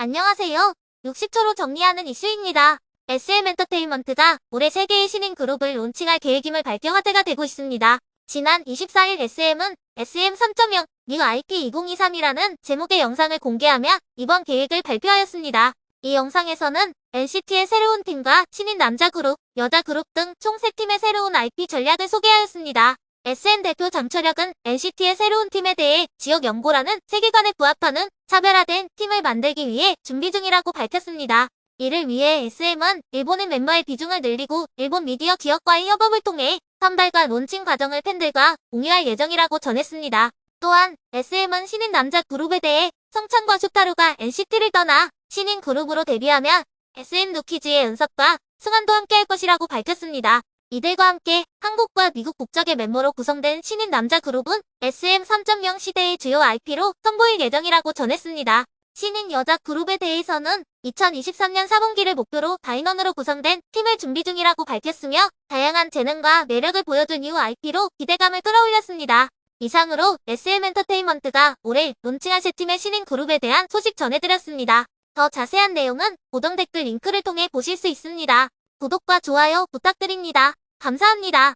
안녕하세요. 60초로 정리하는 이슈입니다. SM 엔터테인먼트가 올해 세계의 신인 그룹을 론칭할 계획임을 밝혀 화제가 되고 있습니다. 지난 24일 SM은 SM 3.0 New IP 2023이라는 제목의 영상을 공개하며 이번 계획을 발표하였습니다. 이 영상에서는 NCT의 새로운 팀과 신인 남자 그룹, 여자 그룹 등 총 3팀의 새로운 IP 전략을 소개하였습니다. SM 대표 장철혁은 NCT의 새로운 팀에 대해 지역 연고라는 세계관에 부합하는 차별화된 만들기 위해 준비 중이라고 밝혔습니다. 이를 위해 SM은 일본인 멤버의 비중을 늘리고 일본 미디어 기업과의 협업을 통해 선발과 론칭 과정을 팬들과 공유할 예정이라고 전했습니다. 또한 SM은 신인 남자 그룹에 대해 성찬과 슈타루가 NCT를 떠나 신인 그룹으로 데뷔하며 SM 노키즈의 은석과 승환도 함께할 것이라고 밝혔습니다. 이들과 함께 한국과 미국 국적의 멤버로 구성된 신인 남자 그룹은 SM 3.0 시대의 주요 IP로 선보일 예정이라고 전했습니다. 신인 여자 그룹에 대해서는 2023년 4분기를 목표로 다인원으로 구성된 팀을 준비 중이라고 밝혔으며 다양한 재능과 매력을 보여준 이후 IP로 기대감을 끌어올렸습니다. 이상으로 SM 엔터테인먼트가 올해 론칭한 세 팀의 신인 그룹에 대한 소식 전해드렸습니다. 더 자세한 내용은 고정 댓글 링크를 통해 보실 수 있습니다. 구독과 좋아요 부탁드립니다. 감사합니다.